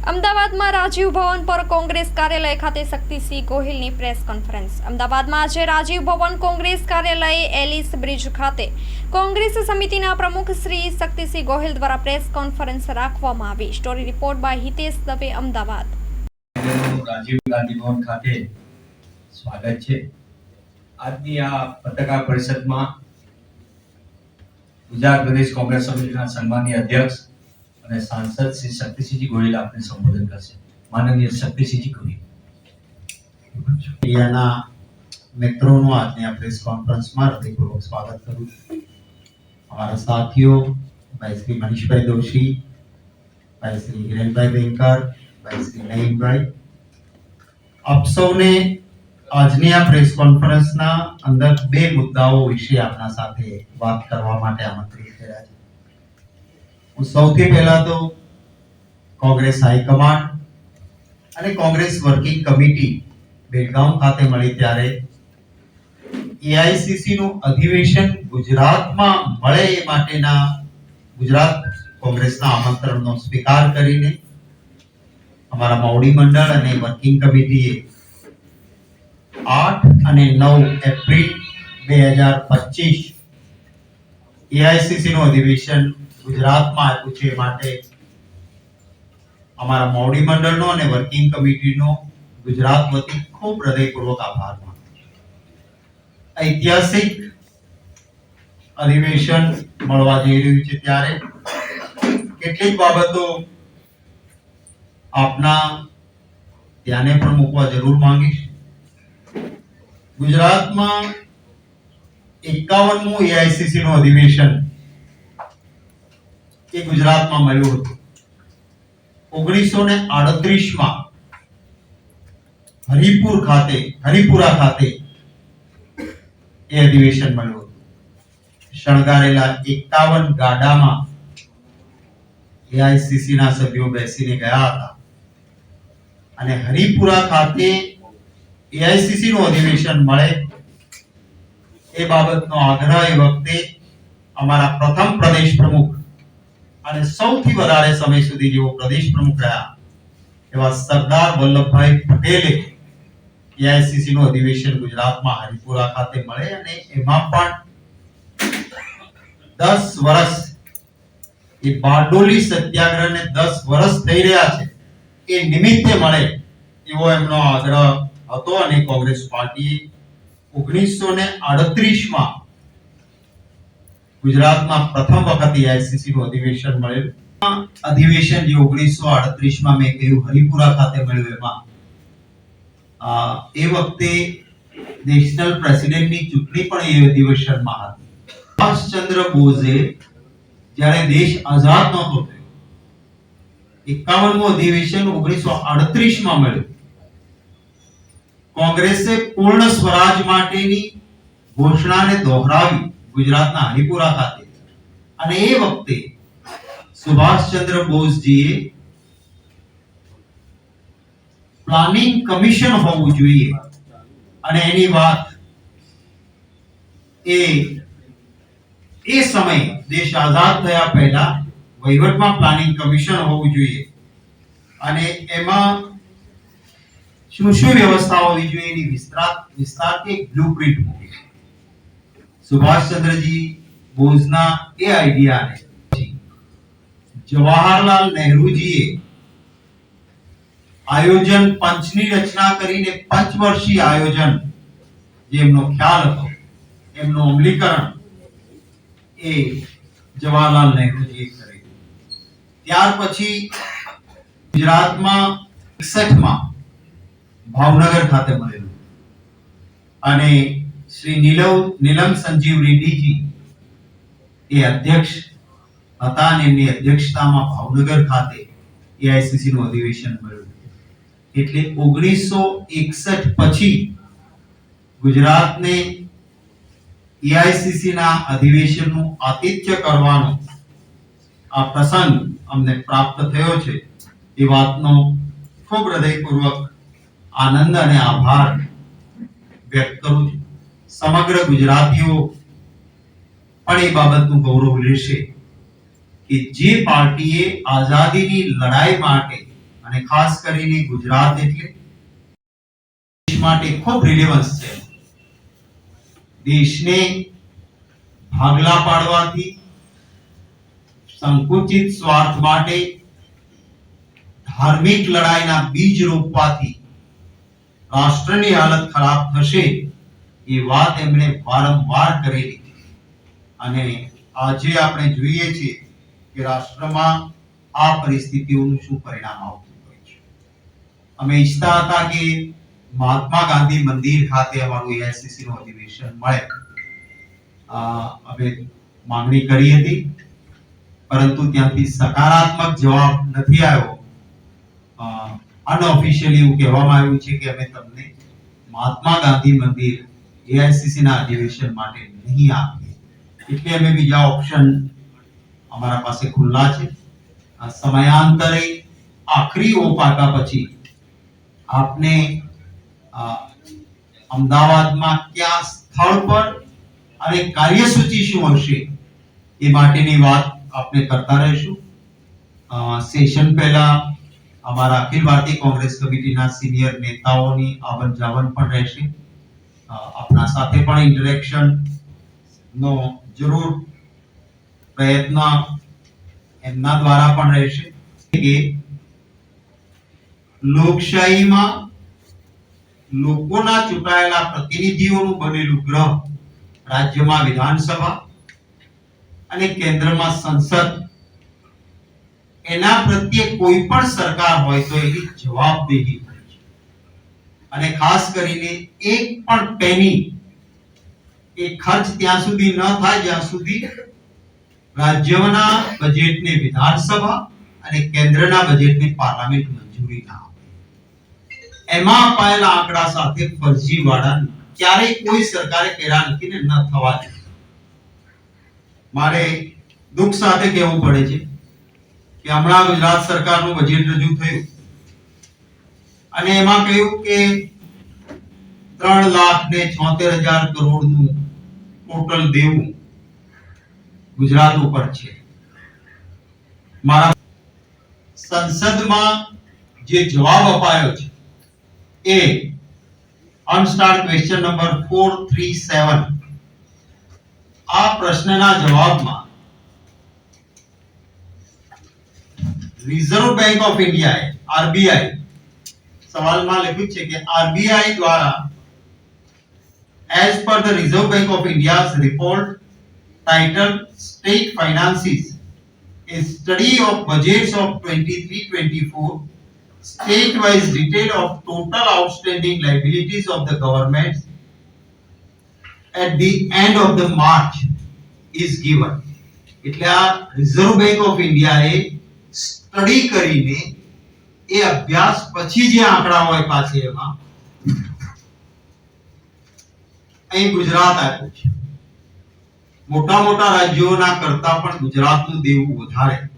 અમદાવાદમાં રાજીવ ભવન પર કોંગ્રેસ કાર્યાલય ખાતે શક્તિસિંહ ગોહિલની પ્રેસ કોન્ફરન્સ. અમદાવાદમાં આજે રાજીવ ભવન કોંગ્રેસ કાર્યાલય એલિસ બ્રિજ ખાતે કોંગ્રેસ સમિતિના પ્રમુખ શ્રી શક્તિસિંહ ગોહિલ દ્વારા પ્રેસ કોન્ફરન્સ રાખવામાં આવી. Story report by Hitesh Dave, Ahmedabad. Rajiv Gandhi Bhavan ખાતે સ્વાગત છે. આજની આ પત્રકાર પરિષદમાં ગુજરાત પ્રદેશ કોંગ્રેસ સમિતિના સન્માનીય અધ્યક્ષ અને સાંસદ શ્રી શક્તિસિંહજી ગોહિલ આપને સંબોધન કરશે. માનનીય શક્તિસિંહજી ગોહિલ. મીડિયાના મિત્રોનું આજની આ પ્રેસ કોન્ફરન્સમાં હૃદયપૂર્વક સ્વાગત કરું અમારા સાથીઓ, ભાઈ શ્રી મનીષભાઈ દોશી, ભાઈ શ્રી હિરેનભાઈ બેંકર ભાઈ શ્રી નયનભાઈ. આપ સૌને આજની આ પ્રેસ કોન્ફરન્સના અંદર બે મુદ્દાઓ વિશે આપના સાથે વાત કરવા માટે આમંત્રિત કર્યા છે. હું સૌથી પહેલા તો કોંગ્રેસ હાઈકમાન્ડ અને કોંગ્રેસ વર્કિંગ કમિટી બેલગામ ખાતે મળી ત્યારે એઆઈસીસી નું અધિવેશન ગુજરાતમાં મળે એ માટેના ગુજરાત કોંગ્રેસના આમંત્રણનો સ્વીકાર કરીને અમારા મોવડી મંડળ અને વર્કિંગ કમિટીએ આઠ અને નવ એપ્રિલ બે હજાર પચીસ એઆઈસીસી નું અધિવેશન ગુજરાતમાં આપ્યું છે માટે અમારા મોવડી મંડળનો અને વર્કિંગ કમિટીનો ગુજરાત વતી ખૂબ હૃદયપૂર્વક આભાર ઐતિહાસિક અધિવેશન મળવા જઈ રહ્યું છે ત્યારે કેટલીક બાબતો આપના ધ્યાને પણ મૂકવા જરૂર માંગીશ. ગુજરાતમાં એકાવનમું એઆઈસીસી નું અધિવેશન એ ગુજરાતમાં મળ્યું હતું. ઓગણીસો ને આડત્રીસમાં હરિપુર ખાતે, હરિપુરા ખાતે એ અધિવેશન મળ્યું હતું. શણગારેલા એકાવન ગાડામાં એઆઈસીસી ના સભ્યો બેસીને ગયા હતા. અને હરિપુરા ખાતે એઆઈસીસી નું અધિવેશન મળે એ બાબતનો આગ્રહ એ વખતે અમારા પ્રથમ પ્રદેશ પ્રમુખ અને સૌથી વધારે સમય સુધી જેઓ પ્રદેશ પ્રમુખ રહ્યા, એવા સરદાર વલ્લભભાઈ પટેલે એઆઈસીસી નું અધિવેશન ગુજરાતમાં હરિપુરા ખાતે મળે અને એમાં પણ દસ વર્ષ એ બારડોલી સત્યાગ્રહને દસ વર્ષ થઈ રહ્યા છે. એ નિમિત્તે મળે એવો એમનો આગ્રહ હતો અને કોંગ્રેસ પાર્ટીએ ઓગણીસો ને આડત્રીસમાં ગુજરાતમાં પ્રથમ વખત એઆઈસીસી નું અધિવેશન મળેલું અધિવેશન જે ઓગણીસો આડત્રીસમાં મેં કહ્યું, હરિપુરા ખાતે મળ્યું એમાં. એ વખતે નેશનલ પ્રેસિડેન્ટની ચૂંટણી પણ એ અધિવેશનમાં હતી. સુભાષચંદ્ર બોઝે જ્યારે દેશ આઝાદ નહોતો થયો, એકાવનમું અધિવેશન ઓગણીસો અડત્રીસમાં મળ્યું. કોંગ્રેસે પૂર્ણ સ્વરાજ માટેની ઘોષણાને દોહરાવી ગુજરાતના હરિપુરા ખાતે. અને એ વખતે સુભાષચંદ્ર બોઝજીએ પ્લાનિંગ કમિશન હોવું જોઈએ. અને એની વાત એ એ સમયે દેશ આઝાદ થયા પહેલા વહીવટમાં પ્લાનિંગ કમિશન હોવું જોઈએ. અને એમાં શું શું વ્યવસ્થા હોવી જોઈએ એની વિસ્તાર વિસ્તારથી એક બ્લુપ્રિન્ટ સુભાષચંદ્રજી બોઝના એ આઈડિયાને જવાહરલાલ નહેરુજીએ આયોજન પંચની રચના કરીને પંચવર્ષીય આયોજન જેમનો ખ્યાલ હતો, એમનું અમલીકરણ એ જવાહરલાલ નહેરુજીએ કર્યું. ત્યાર પછી ગુજરાતમાં એકસઠમાં ભાવનગર ખાતે મળેલું. અને શ્રી નીલવ નીલમ સંજીવ રેડ્ડીજી એ અધ્યક્ષ હતા અને એમની અધ્યક્ષતામાં ભાવનગર ખાતે એઆઈસીસી નું અધિવેશન મળ્યું એટલે ઓગણીસો એકસઠ પછી ગુજરાતને એઆઈસીસી ના અધિવેશનનું આતિથ્ય કરવાનો આ પ્રસંગ અમને પ્રાપ્ત થયો છે એ વાતનો ખૂબ હૃદયપૂર્વક આનંદ અને આભાર વ્યક્ત કરું છું. સમગ્ર ગુજરાતીઓ પણ એ બાબતનું ગૌરવ લેશે કે જે પાર્ટીએ આઝાદીની લડાઈ માટે અને ખાસ કરીને ગુજરાત એટલે માટે ખૂબ રિલેવન્સ છે. દેશને ભાગલા પાડવાથી સંકુચિત સ્વાર્થ માટે ધાર્મિક લડાઈના બીજ રોપવાથી રાષ્ટ્રની હાલત ખરાબ થશે એ વાત એમણે વારંવાર કરેલી અને આજે આપણે જોઈએ છીએ કે રાષ્ટ્રમાં આ પરિસ્થિતિઓનું શું પરિણામ આવતું હોય છે. અમે ઈચ્છતા હતા કે મહાત્મા ગાંધી મંદિર ખાતે અમારું એઆઈસીસી નું અધિવેશન મળે. અમે માંગણી કરી હતી, પરંતુ ત્યાંથી સકારાત્મક જવાબ નથી આવ્યો. અનઓફિશિયલી એવું કહેવામાં આવ્યું છે કે અમે તમને મહાત્મા ગાંધી મંદિર એઆઈસીસી ના અધિવેશન માટે નહીં આપીએ એટલે અમે બીજા ઓપ્શન અમારા પાસે ખુલ્લા છે આ સમયાંતરે આખરી ઓપ આપ્યા પછી આપને અ, અમદાવાદમાં કયા સ્થળ પર અને કાર્યસૂચિ શું હશે એ માટેની વાત આપણે કરતા રહીશું અ, સેશન પહેલા અમારા અખિલ ભારતીય કોંગ્રેસ કમિટીના સિનિયર નેતાઓની આવન જાવન પણ રહેશે અ, આપણા સાથે પણ ઇન્ટરેક્શન નો જરૂર પ્રયત્ન એમના દ્વારા પણ રહેશે. કે લોકશાહીમાં લોકોના ચૂંટાયેલા પ્રતિનિધિઓનું બનેલું ગ્રહ રાજ્યમાં વિધાનસભા અને કેન્દ્રમાં સંસદ, એના પ્રત્યે કોઈ પણ સરકાર હોય તો એની જવાબદેહી અને ખાસ કરીને એક પણ પેની એ ખર્ચ ત્યાં સુધી ન થાય, જ્યાં સુધી રાજ્યના બજેટને વિધાનસભા અને કેન્દ્રના બજેટને પાર્લામેન્ટ મંજૂરી ના એમાં અપાયેલા આંકડા સાથે ફરજીવાળા ક્યારેય કોઈ સરકારે કર્યા નથી ને ન થવા દે મારે દુઃખ સાથે કહેવું પડે છે કે હમણાં ગુજરાત સરકારનું બજેટ રજૂ થયું. અને એમાં કહ્યું કે ત્રણ લાખ ને છોતેર હજાર કરોડનું ટોટલ દેવું ગુજરાત ઉપર છે. મારા સંસદમાં જે જવાબ અપાયો છે એ અનસ્ટાર ક્વેશ્ચન નંબર 437 આ પ્રશ્નના જવાબમાં રિઝર્વ બેંક ઓફ ઇન્ડિયાએ, આરબીઆઈ સવાલમાં લખ્યું છે કે આરબીઆઈ દ્વારા as per the reserve bank of india's report titled state finances a study of budgets of 23-24 state-wise detail of total outstanding liabilities of the government at the end of the March is given. એટલે આ Reserve Bank of ઇન્ડિયાએ study કરીને એ અભ્યાસ પછી જે આંકડા હોય પાછી એમાં, અહીં ગુજરાત આપ્યું છે. મોટા મોટા રાજ્યોના કરતા પણ ગુજરાતનું દેવું વધારે.